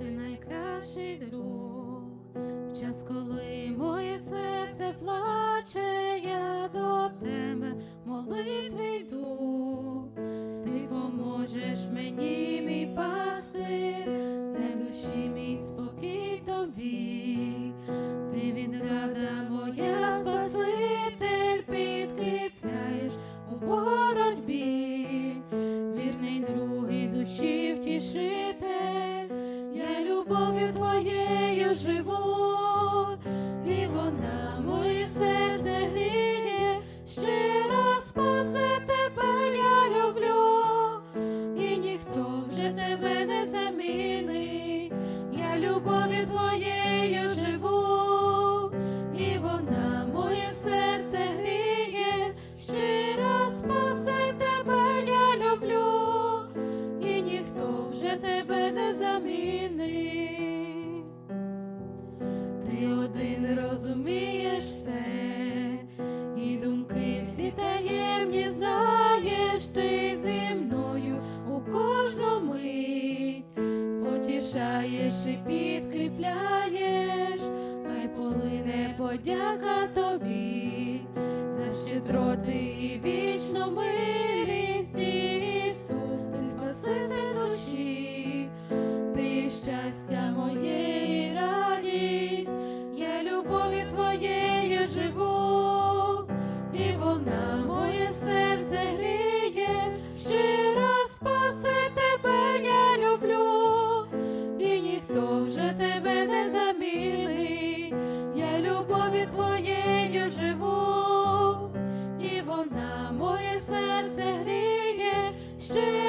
найкращий друг. В час, коли моє серце плаче, я до тебе молитви йду. Ти поможеш мені, мій пастир, де душі мій спокій тобі. Ти відрада моя спаситель, підкріпляєш у боротьбі, вірний другий душі втішитель, любов'ю твоєю живу, і вона моє серце вже тебе не замінить. Ти один розумієш все, і думки всі таємні знаєш, ти зі мною у кожну мить потішаєш і підкріпляєш, хай полине подяка тобі за щедроти і вічну милість, любові твоєю живу, і вона моє серце гріє. ще